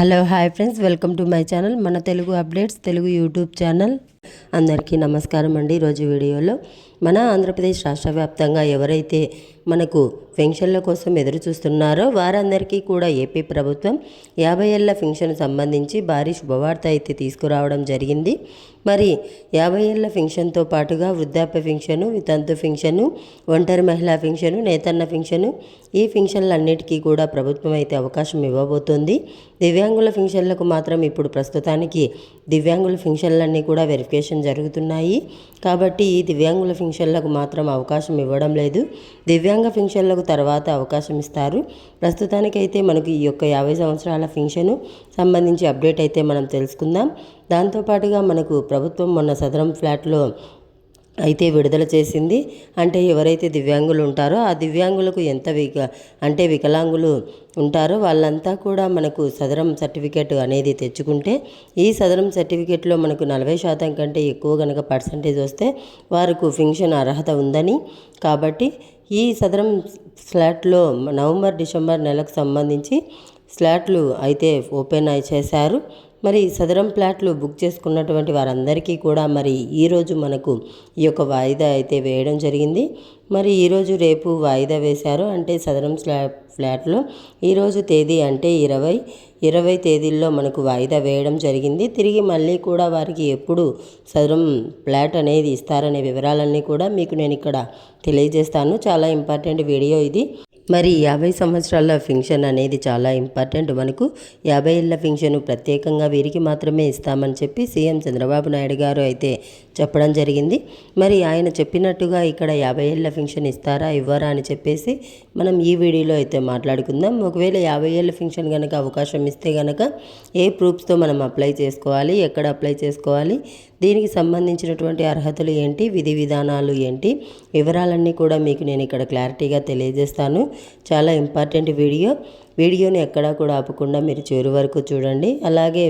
Hello hi friends. Welcome to my channel. మన Telugu updates Telugu YouTube channel. అందరికీ నమస్కారం అండి. ఈరోజు వీడియోలో మన ఆంధ్రప్రదేశ్ రాష్ట్ర వ్యాప్తంగా ఎవరైతే మనకు పెన్షన్ల కోసం ఎదురు చూస్తున్నారో వారందరికీ కూడా ఏపీ ప్రభుత్వం యాభై ఏళ్ళ పెన్షన్ సంబంధించి భారీ శుభవార్త అయితే తీసుకురావడం జరిగింది. మరి యాభై ఏళ్ళ పెన్షన్తో పాటుగా వృద్ధాప్య పెన్షను వితంతు పెన్షను ఒంటరి మహిళా పెన్షను నేతన్న పెన్షను ఈ పెన్షన్లన్నిటికీ కూడా ప్రభుత్వం అయితే అవకాశం ఇవ్వబోతోంది. దివ్యాంగుల పెన్షన్లకు మాత్రం ఇప్పుడు ప్రస్తుతానికి దివ్యాంగుల పెన్షన్లన్నీ కూడా వెరిఫికేషన్ జరుగుతున్నాయి. కాబట్టి ఈ దివ్యాంగుల ఫింక్షన్లకు మాత్రం అవకాశం ఇవ్వడం లేదు. దివ్యాంగ ఫింక్షన్లకు తర్వాత అవకాశం ఇస్తారు. ప్రస్తుతానికైతే మనకు ఈ యొక్క యాభై సంవత్సరాల ఫింక్షను సంబంధించి అప్డేట్ అయితే మనం తెలుసుకుందాం. దాంతోపాటుగా మనకు ప్రభుత్వం మొన్న సదరం ఫ్లాట్లో అయితే విడుదల చేసింది. అంటే ఎవరైతే దివ్యాంగులు ఉంటారో ఆ దివ్యాంగులకు ఎంత విక అంటే వికలాంగులు ఉంటారో వాళ్ళంతా కూడా మనకు సదరం సర్టిఫికేట్ అనేది తెచ్చుకుంటే ఈ సదరం సర్టిఫికేట్లో మనకు నలభై శాతం కంటే ఎక్కువ కనుక పర్సంటేజ్ వస్తే వారికి ఫింక్షన్ అర్హత ఉందని. కాబట్టి ఈ సదరం స్లాట్లో నవంబర్ డిసెంబర్ నెలకు సంబంధించి స్లాట్లు అయితే ఓపెన్ అయి చేశారు. మరి సదరం ప్లాట్లు బుక్ చేసుకున్నటువంటి వారందరికీ కూడా మరి ఈరోజు మనకు ఈ యొక్క వాయిదా అయితే వేయడం జరిగింది. మరి ఈరోజు రేపు వాయిదా వేశారు. అంటే సదరం స్లా ఫ్లాట్లో ఈరోజు తేదీ అంటే ఇరవై ఇరవై తేదీల్లో మనకు వాయిదా వేయడం జరిగింది. తిరిగి మళ్ళీ కూడా వారికి ఎప్పుడు సదరం ఫ్లాట్ అనేది ఇస్తారనే వివరాలన్నీ కూడా మీకు నేను ఇక్కడ తెలియజేస్తాను. చాలా ఇంపార్టెంట్ వీడియో ఇది. మరి యాభై సంవత్సరాల ఫింక్షన్ అనేది చాలా ఇంపార్టెంట్. మనకు యాభై ఏళ్ళ ఫింక్షన్ ప్రత్యేకంగా వీరికి మాత్రమే ఇస్తామని చెప్పి సీఎం చంద్రబాబు నాయుడు గారు అయితే చెప్పడం జరిగింది. మరి ఆయన చెప్పినట్టుగా ఇక్కడ యాభై ఏళ్ళ ఫింక్షన్ ఇస్తారా ఇవ్వరా అని చెప్పేసి మనం ఈ వీడియోలో అయితే మాట్లాడుకుందాం. ఒకవేళ యాభై ఏళ్ళ ఫింక్షన్ కనుక అవకాశం ఇస్తే కనుక ఏ ప్రూఫ్స్తో మనం అప్లై చేసుకోవాలి ఎక్కడ అప్లై చేసుకోవాలి దీనికి సంబంధించినటువంటి అర్హతలు ఏంటి? విధి విధానాలు ఏంటి? వివరాలన్నీ కూడా మీకు నేను ఇక్కడ క్లారిటీగా తెలియజేస్తాను. చాలా ఇంపార్టెంట్ వీడియో. వీడియోని ఎక్కడా కూడా ఆపకుండా మీరు చివరి వరకు చూడండి. అలాగే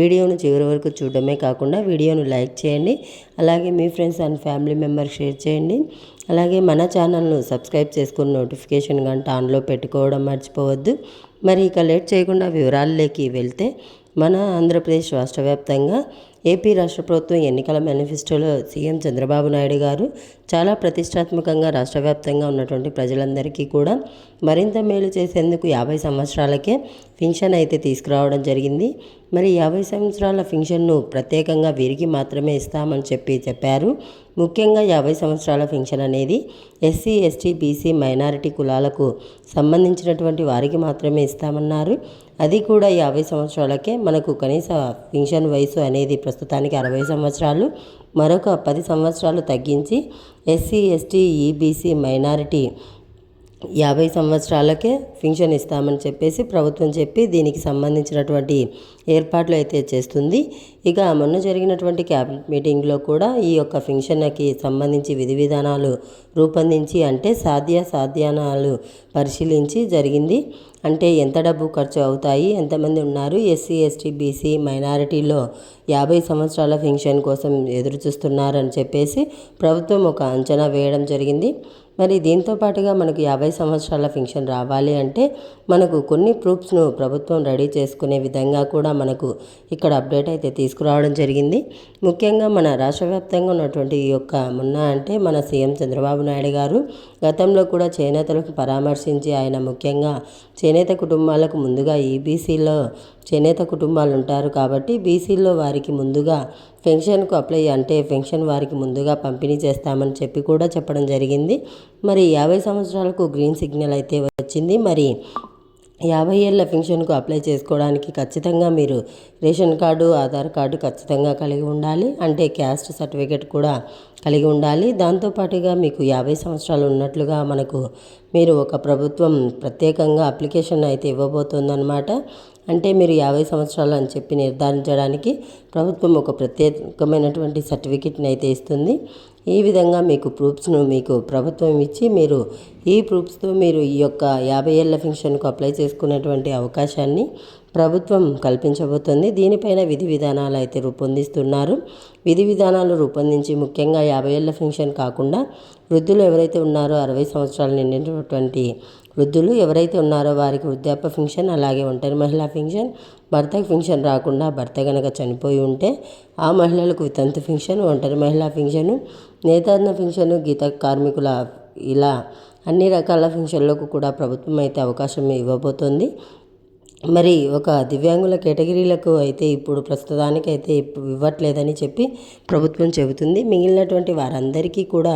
వీడియోను చివరి వరకు చూడడమే కాకుండా వీడియోను లైక్ చేయండి. అలాగే మీ friends and family member share చేయండి. అలాగే మన ఛానల్ను సబ్స్క్రైబ్ చేసుకుని నోటిఫికేషన్ గంట ఆన్లో పెట్టుకోవడం మర్చిపోవద్దు. మరి ఇక లేట్ చేయకుండా వివరాల్లోకి వెళ్తే మన ఆంధ్రప్రదేశ్ రాష్ట్ర వ్యాప్తంగా ఏపీ రాష్ట్ర ప్రభుత్వం ఎన్నికల మేనిఫెస్టోలో సీఎం చంద్రబాబు నాయుడు గారు చాలా ప్రతిష్టాత్మకంగా రాష్ట్ర వ్యాప్తంగా ఉన్నటువంటి ప్రజలందరికీ కూడా మరింత మేలు చేసేందుకు యాభై సంవత్సరాలకే ఫింక్షన్ అయితే తీసుకురావడం జరిగింది. మరి యాభై సంవత్సరాల పింఛన్ను ప్రత్యేకంగా వీరికి మాత్రమే ఇస్తామని చెప్పి చెప్పారు. ముఖ్యంగా యాభై సంవత్సరాల పింఛన్ అనేది ఎస్సీ ఎస్టీ బీసీ మైనారిటీ కులాలకు సంబంధించినటువంటి వారికి మాత్రమే ఇస్తామన్నారు. అది కూడా యాభై సంవత్సరాలకే మనకు కనీస పెన్షన్ వయసు అనేది ప్రస్తుతానికి అరవై సంవత్సరాలు మరొక పది సంవత్సరాలు తగ్గించి ఎస్సీ ఎస్టీ ఈబీసీ మైనారిటీ యాభై సంవత్సరాలకే ఫింక్షన్ ఇస్తామని చెప్పేసి ప్రభుత్వం చెప్పి దీనికి సంబంధించినటువంటి ఏర్పాట్లు అయితే చేస్తుంది. ఇక మొన్న జరిగినటువంటి క్యాబినెట్ మీటింగ్లో కూడా ఈ యొక్క ఫింక్షన్కి సంబంధించి విధి విధానాలు రూపొందించి అంటే సాధ్య సాధ్యానాలు పరిశీలించి జరిగింది. అంటే ఎంత డబ్బు ఖర్చు అవుతాయి ఎంతమంది ఉన్నారు ఎస్సీ ఎస్టీ బీసీ మైనారిటీలో యాభై సంవత్సరాల ఫింక్షన్ కోసం ఎదురు చూస్తున్నారని చెప్పేసి ప్రభుత్వం ఒక అంచనా వేయడం జరిగింది. మరి దీంతో పాటుగా మనకు యాభై సంవత్సరాల ఫింక్షన్ రావాలి అంటే మనకు కొన్ని ప్రూఫ్స్ను ప్రభుత్వం రెడీ చేసుకునే విధంగా కూడా మనకు ఇక్కడ అప్డేట్ అయితే తీసుకురావడం జరిగింది. ముఖ్యంగా మన రాష్ట్ర వ్యాప్తంగా ఉన్నటువంటి ఈ యొక్క మొన్న అంటే మన సీఎం చంద్రబాబు నాయుడు గారు గతంలో కూడా చేనేతలకు పరామర్శించి ఆయన ముఖ్యంగా చేనేత కుటుంబాలకు ముందుగా ఈబీసీలో చేనేత కుటుంబాలు ఉంటారు కాబట్టి బీసీలో వారికి ముందుగా పెన్షన్కు అప్లై అంటే పెన్షన్ వారికి ముందుగా పంపిణీ చేస్తామని చెప్పి కూడా చెప్పడం జరిగింది. మరి యాభై సంవత్సరాలకు గ్రీన్ సిగ్నల్ అయితే వచ్చింది. మరి యాభై ఏళ్ళ పెన్షన్కు అప్లై చేసుకోవడానికి ఖచ్చితంగా మీరు రేషన్ కార్డు ఆధార్ కార్డు ఖచ్చితంగా కలిగి ఉండాలి. అంటే క్యాస్ట్ సర్టిఫికేట్ కూడా కలిగి ఉండాలి. దాంతోపాటుగా మీకు యాభై సంవత్సరాలు ఉన్నట్లుగా మనకు మీరు ఒక ప్రభుత్వం ప్రత్యేకంగా అప్లికేషన్ అయితే ఇవ్వబోతుందన్నమాట. అంటే మీరు యాభై సంవత్సరాలు అని చెప్పి నిర్ధారించడానికి ప్రభుత్వం ఒక ప్రత్యేకమైనటువంటి సర్టిఫికెట్ని అయితే ఇస్తుంది. ఈ విధంగా మీకు ప్రూఫ్స్ను మీకు ప్రభుత్వం ఇచ్చి మీరు ఈ ప్రూఫ్స్తో మీరు ఈ యొక్క యాభై ఏళ్ళ పెన్షన్కు అప్లై చేసుకునేటువంటి అవకాశాన్ని ప్రభుత్వం కల్పించబోతోంది. దీనిపైన విధి విధానాలు అయితే రూపొందిస్తున్నారు. విధి విధానాలు రూపొందించి ముఖ్యంగా యాభై ఏళ్ళ పెన్షన్ కాకుండా వృద్ధులు ఎవరైతే ఉన్నారో అరవై సంవత్సరాలు నిండినటువంటి వృద్ధులు ఎవరైతే ఉన్నారో వారికి వృద్ధాప్య పెన్షన్ అలాగే ఒంటరి మహిళా పెన్షన్ భర్తకు ఫింక్షన్ రాకుండా భర్త గనక చనిపోయి ఉంటే ఆ మహిళలకు వితంతు ఫింక్షన్ ఒంటరి మహిళా ఫింక్షను నేతాన్న ఫింక్షను గీత కార్మికుల ఇలా అన్ని రకాల ఫింక్షన్లకు కూడా ప్రభుత్వం అయితే అవకాశం ఇవ్వబోతోంది. మరి ఒక దివ్యాంగుల కేటగిరీలకు అయితే ఇప్పుడు ప్రస్తుతానికి అయితే ఇవ్వట్లేదని చెప్పి ప్రభుత్వం చెబుతుంది. మిగిలినటువంటి వారందరికీ కూడా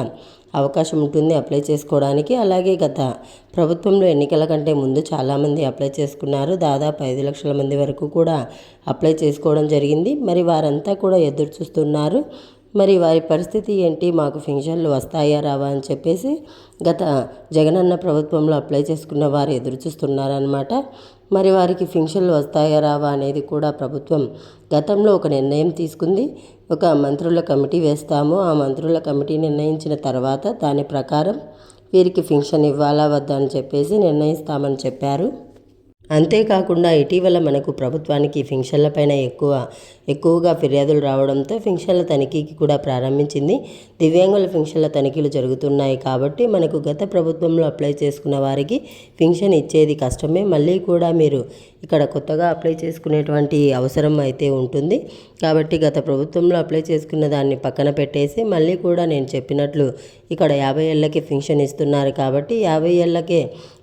అవకాశం ఉంటుంది అప్లై చేసుకోవడానికి. అలాగే గత ప్రభుత్వంలో ఎన్నికల కంటే ముందు చాలామంది అప్లై చేసుకున్నారు. దాదాపు ఐదు లక్షల మంది వరకు కూడా అప్లై చేసుకోవడం జరిగింది. మరి వారంతా కూడా ఎదురు చూస్తున్నారు. మరి వారి పరిస్థితి ఏంటి? మాకు ఫింక్షన్లు వస్తాయా రావా అని చెప్పేసి గత జగనన్న ప్రభుత్వంలో అప్లై చేసుకున్న వారు ఎదురు చూస్తున్నారనమాట మరి వారికి ఫింక్షన్లు వస్తాయా రావా అనేది కూడా ప్రభుత్వం గతంలో ఒక నిర్ణయం తీసుకుంది. ఒక మంత్రుల కమిటీ వేస్తాము. ఆ మంత్రుల కమిటీ నిర్ణయించిన తర్వాత దాని ప్రకారం వీరికి ఫింక్షన్ ఇవ్వాలా వద్దా అని చెప్పేసి నిర్ణయిస్తామని చెప్పారు. అంతేకాకుండా ఇటీవల మనకు ప్రభుత్వానికి ఫింక్షన్లపైన ఎక్కువ ఎక్కువగా ఫిర్యాదులు రావడంతో ఫింక్షన్ల తనిఖీకి కూడా ప్రారంభించింది. దివ్యాంగుల ఫింక్షన్ల తనిఖీలు జరుగుతున్నాయి కాబట్టి మనకు గత ప్రభుత్వంలో అప్లై చేసుకున్న వారికి ఫింక్షన్ ఇచ్చేది కష్టమే. మళ్ళీ కూడా మీరు ఇక్కడ కొత్తగా అప్లై చేసుకునేటువంటి అవసరం అయితే ఉంటుంది. కాబట్టి గత ప్రభుత్వంలో అప్లై చేసుకున్న దాన్ని పక్కన పెట్టేసి మళ్ళీ కూడా నేను చెప్పినట్లు ఇక్కడ యాభై ఏళ్ళకి ఫింక్షన్ ఇస్తున్నారు కాబట్టి యాభై ఏళ్ళకే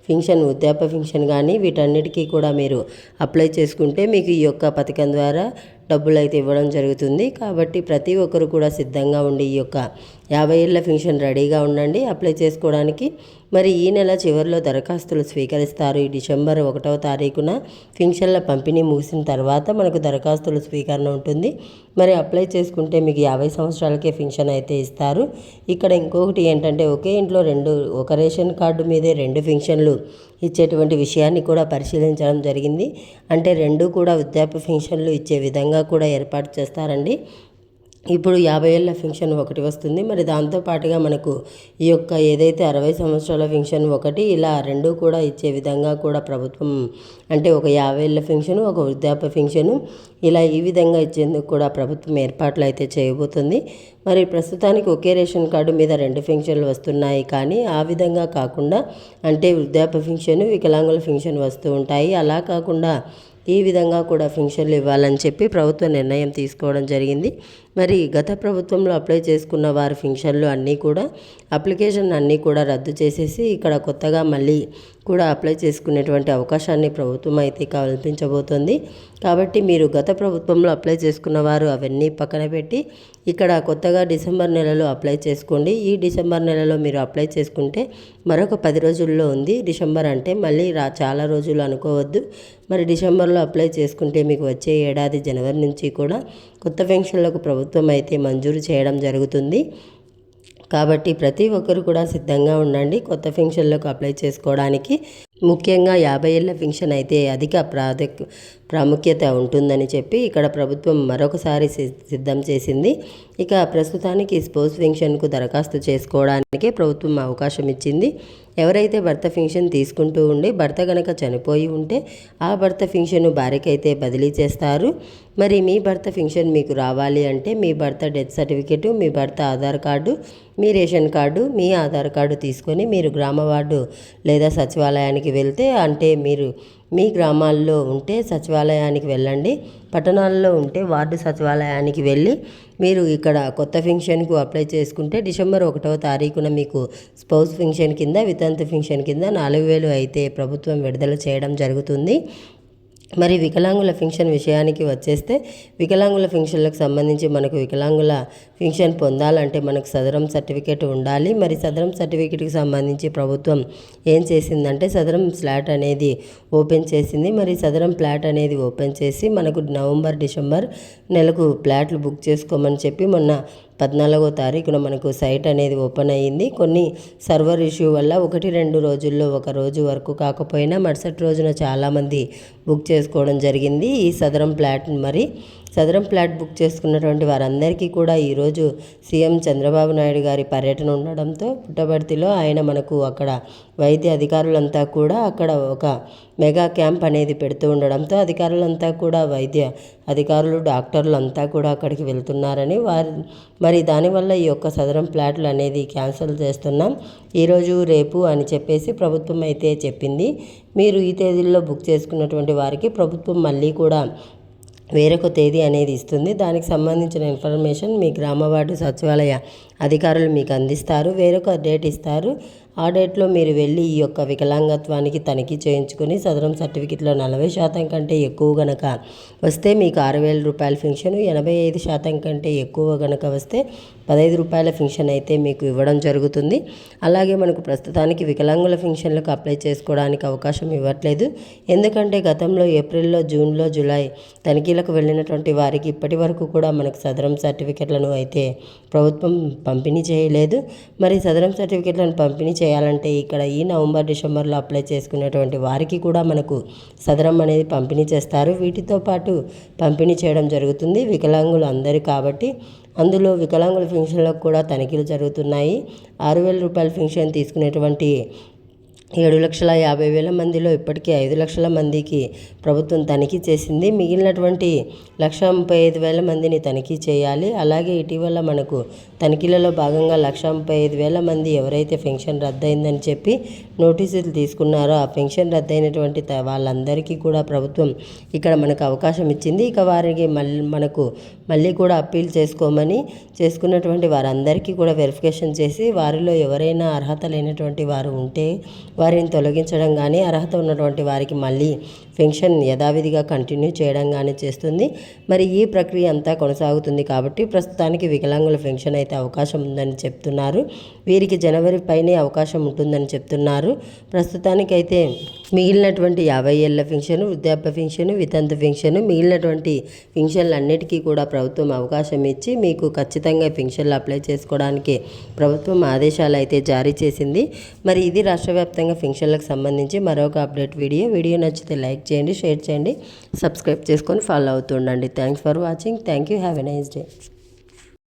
ఫింక్షన్ వృద్ధాప్య ఫింక్షన్ కానీ వీటన్నిటికీ కూడా మీరు అప్లై చేసుకుంటే మీకు ఈ యొక్క పథకం ద్వారా డబ్బులు అయితే ఇవ్వడం జరుగుతుంది. కాబట్టి ప్రతి ఒక్కరు కూడా సిద్ధంగా ఉండి ఈ యొక్క యాభై ఏళ్ళ ఫింక్షన్ రెడీగా ఉండండి. అప్లై చేసుకోవడానికి మరి ఈ నెల చివరిలో దరఖాస్తులు స్వీకరిస్తారు. ఈ డిసెంబర్ ఒకటవ తారీఖున ఫింక్షన్ల పంపిణీ ముగిసిన తర్వాత మనకు దరఖాస్తుల స్వీకరణ ఉంటుంది. మరి అప్లై చేసుకుంటే మీకు యాభై సంవత్సరాలకే ఫింక్షన్ అయితే ఇస్తారు. ఇక్కడ ఇంకొకటి ఏంటంటే ఒకే ఇంట్లో రెండు ఒక రేషన్ కార్డు మీదే రెండు ఫింక్షన్లు ఇచ్చేటువంటి విషయాన్ని కూడా పరిశీలించడం జరిగింది. అంటే రెండు కూడా వృద్ధాప్య పెన్షన్లు ఇచ్చే విధంగా కూడా ఏర్పాటు చేస్తారండి. ఇప్పుడు యాభై ఏళ్ళ ఫింక్షన్ ఒకటి వస్తుంది. మరి దాంతో పాటుగా మనకు ఈ యొక్క ఏదైతే అరవై సంవత్సరాల ఫింక్షన్ ఒకటి ఇలా రెండు కూడా ఇచ్చే విధంగా కూడా ప్రభుత్వం అంటే ఒక యాభై ఏళ్ళ ఫింక్షన్ ఒక వృద్ధాప్య ఫింక్షను ఇలా ఈ విధంగా ఇచ్చేందుకు కూడా ప్రభుత్వం ఏర్పాట్లు అయితే చేయబోతుంది. మరి ప్రస్తుతానికి ఒకే రేషన్ కార్డు మీద రెండు ఫింక్షన్లు వస్తున్నాయి. కానీ ఆ విధంగా కాకుండా అంటే వృద్ధాప్య ఫింక్షన్ వికలాంగుల ఫింక్షన్ వస్తూ ఉంటాయి. అలా కాకుండా ఈ విధంగా కూడా ఫింక్షన్లు ఇవ్వాలని చెప్పి ప్రభుత్వం నిర్ణయం తీసుకోవడం జరిగింది. మరి గత ప్రభుత్వంలో అప్లై చేసుకున్న వారి ఫింక్షన్లు అన్నీ కూడా అప్లికేషన్ అన్నీ కూడా రద్దు చేసేసి ఇక్కడ కొత్తగా మళ్ళీ కూడా అప్లై చేసుకునేటువంటి అవకాశాన్ని ప్రభుత్వం అయితే కల్పించబోతోంది. కాబట్టి మీరు గత ప్రభుత్వంలో అప్లై చేసుకున్న వారు అవన్నీ పక్కన పెట్టి ఇక్కడ కొత్తగా డిసెంబర్ నెలలో అప్లై చేసుకోండి. ఈ డిసెంబర్ నెలలో మీరు అప్లై చేసుకుంటే మరొక పది రోజుల్లో ఉంది. డిసెంబర్ అంటే మళ్ళీ రా చాలా రోజులు అనుకోవద్దు. మరి డిసెంబర్లో అప్లై చేసుకుంటే మీకు వచ్చే ఏడాది జనవరి నుంచి కూడా కొత్త పెన్షన్లకు ప్రభుత్వం అయితే మంజూరు చేయడం జరుగుతుంది. కాబట్టి ప్రతి ఒక్కరు కూడా సిద్ధంగా ఉండండి. కొత్త ఫింక్షన్లకు అప్లై చేసుకోవడానికి ముఖ్యంగా యాభై ఏళ్ళ ఫింక్షన్ అయితే అధిక ప్రాధక్ ప్రాముఖ్యత ఉంటుందని చెప్పి ఇక్కడ ప్రభుత్వం మరొకసారి సిద్ధం చేసింది. ఇక ప్రస్తుతానికి స్పోర్ట్స్ ఫింక్షన్కు దరఖాస్తు చేసుకోవడానికే ప్రభుత్వం అవకాశం ఇచ్చింది. ఎవరైతే భర్త ఫింక్షన్ తీసుకుంటూ ఉండి భర్త గనక చనిపోయి ఉంటే ఆ భర్త ఫింక్షన్ భార్యకైతే బదిలీ చేస్తారు. మరి మీ భర్త ఫింక్షన్ మీకు రావాలి అంటే మీ భర్త డెత్ సర్టిఫికెట్ మీ భర్త ఆధార్ కార్డు మీ రేషన్ కార్డు మీ ఆధార్ కార్డు తీసుకొని మీరు గ్రామ వార్డు లేదా సచివాలయానికి వెళ్తే అంటే మీరు మీ గ్రామాల్లో ఉంటే సచివాలయానికి వెళ్ళండి. పట్టణాల్లో ఉంటే వార్డు సచివాలయానికి వెళ్ళి మీరు ఇక్కడ కొత్త ఫింక్షన్కు అప్లై చేసుకుంటే డిసెంబర్ ఒకటవ తారీఖున మీకు స్పౌస్ ఫింక్షన్ కింద వితంతు ఫింక్షన్ కింద నాలుగు వేలు అయితే ప్రభుత్వం విడుదల చేయడం జరుగుతుంది. మరి వికలాంగుల ఫింక్షన్ విషయానికి వచ్చేస్తే వికలాంగుల ఫింక్షన్లకు సంబంధించి మనకు వికలాంగుల ఫింక్షన్ పొందాలంటే మనకు సదరం సర్టిఫికేట్ ఉండాలి. మరి సదరం సర్టిఫికేట్కి సంబంధించి ప్రభుత్వం ఏం చేసిందంటే సదరం ఫ్లాట్ అనేది ఓపెన్ చేసింది. మరి సదరం ఫ్లాట్ అనేది ఓపెన్ చేసి మనకు నవంబర్ డిసెంబర్ నెలకు ఫ్లాట్లు బుక్ చేసుకోమని చెప్పి మొన్న పద్నాలుగో తారీఖున మనకు సైట్ అనేది ఓపెన్ అయ్యింది. కొన్ని సర్వర్ ఇష్యూ వల్ల ఒకటి రెండు రోజుల్లో ఒక రోజు వరకు కాకపోయినా మరుసటి రోజున చాలామంది బుక్ చేసుకోవడం జరిగింది. ఈ సదరం ప్లాట్ మరి సదరం ఫ్లాట్ బుక్ చేసుకున్నటువంటి వారందరికీ కూడా ఈరోజు సీఎం చంద్రబాబు నాయుడు గారి పర్యటన ఉండడంతో పుట్టబర్తిలో ఆయన మనకు అక్కడ వైద్య అధికారులంతా కూడా అక్కడ ఒక మెగా క్యాంప్ అనేది పెడుతూ ఉండడంతో అధికారులంతా కూడా వైద్య అధికారులు డాక్టర్లు అంతా కూడా అక్కడికి వెళ్తున్నారని వారి మరి దానివల్ల ఈ యొక్క సదరం ఫ్లాట్లు అనేది క్యాన్సిల్ చేస్తున్నాం. ఈరోజు రేపు అని చెప్పేసి ప్రభుత్వం అయితే చెప్పింది. మీరు ఈ తేదీల్లో బుక్ చేసుకున్నటువంటి వారికి ప్రభుత్వం మళ్ళీ కూడా వేరొక తేదీ అనేది ఇస్తుంది. దానికి సంబంధించిన ఇన్ఫర్మేషన్ మీ గ్రామ వార్డు సచివాలయ అధికారులు మీకు అందిస్తారు. వేరొక డేట్ ఇస్తారు. ఆ డేట్లో మీరు వెళ్ళి ఈ యొక్క వికలాంగత్వానికి తనిఖీ చేయించుకుని సదరం సర్టిఫికెట్లో నలభై శాతం కంటే ఎక్కువ గనక వస్తే మీకు ఆరు వేల రూపాయల ఫింక్షన్ ఎనభై ఐదు శాతం కంటే ఎక్కువ గనక వస్తే పదహైదు రూపాయల ఫింక్షన్ అయితే మీకు ఇవ్వడం జరుగుతుంది. అలాగే మనకు ప్రస్తుతానికి వికలాంగుల ఫింక్షన్లకు అప్లై చేసుకోవడానికి అవకాశం ఇవ్వట్లేదు. ఎందుకంటే గతంలో ఏప్రిల్లో జూన్లో జూలై తనిఖీలకు వెళ్ళినటువంటి వారికి ఇప్పటి వరకు కూడా మనకు సదరం సర్టిఫికెట్లను అయితే ప్రభుత్వం పంపిణీ చేయలేదు. మరి సదరం సర్టిఫికెట్లను పంపిణీ చేయాలంటే ఇక్కడ ఈ నవంబర్ డిసెంబర్లో అప్లై చేసుకునేటువంటి వారికి కూడా మనకు సదరం అనేది పంపిణీ చేస్తారు. వీటితో పాటు పంపిణీ చేయడం జరుగుతుంది. వికలాంగులు అందరూ కాబట్టి అందులో వికలాంగుల ఫింక్షన్లకు కూడా తనిఖీలు జరుగుతున్నాయి. ఆరు వేల రూపాయల ఫింక్షన్ తీసుకునేటువంటి ఏడు లక్షల యాభై వేల మందిలో ఇప్పటికే ఐదు లక్షల మందికి ప్రభుత్వం తనిఖీ చేసింది. మిగిలినటువంటి లక్ష ముప్పై ఐదు వేల మందిని తనిఖీ చేయాలి. అలాగే ఇటీవల మనకు తనిఖీలలో భాగంగా లక్ష ముప్పై ఐదు వేల మంది ఎవరైతే పెన్షన్ రద్దయిందని చెప్పి నోటీసులు తీసుకున్నారో ఆ పెన్షన్ రద్దయినటువంటి వాళ్ళందరికీ కూడా ప్రభుత్వం ఇక్కడ మనకు అవకాశం ఇచ్చింది. ఇక వారికి మళ్ళీ మనకు మళ్ళీ కూడా అప్పీల్ చేసుకోమని చేసుకున్నటువంటి వారందరికీ కూడా వెరిఫికేషన్ చేసి వారిలో ఎవరైనా అర్హత లేనటువంటి వారు ఉంటే వారిని తొలగించడం కానీ అర్హత ఉన్నటువంటి వారికి మళ్ళీ పెన్షన్ యథావిధిగా కంటిన్యూ చేయడం కానీ చేస్తుంది. మరి ఈ ప్రక్రియ అంతా కొనసాగుతుంది కాబట్టి ప్రస్తుతానికి వికలాంగుల పెన్షన్ అయితే అవకాశం ఉందని చెప్తున్నారు. వీరికి జనవరి పైనే అవకాశం ఉంటుందని చెప్తున్నారు. ప్రస్తుతానికైతే మిగిలినటువంటి యాభై ఏళ్ళ పెన్షన్ వృద్ధాప్య పెన్షన్ వితంతు పెన్షన్ మిగిలినటువంటి పెన్షన్లన్నిటికీ కూడా ప్రభుత్వం అవకాశం ఇచ్చి మీకు ఖచ్చితంగా పెన్షన్లు అప్లై చేసుకోవడానికి ప్రభుత్వం ఆదేశాలు అయితే జారీ చేసింది. మరి ఇది రాష్ట్ర వ్యాప్తంగా పెన్షన్లకు సంబంధించి మరొక అప్డేట్ వీడియో. వీడియో నచ్చితే లైక్ చేయండి షేర్ చేయండి సబ్స్క్రైబ్ చేసుకొని follow అవుతుండండి thanks for watching. Thank you. Have a nice day.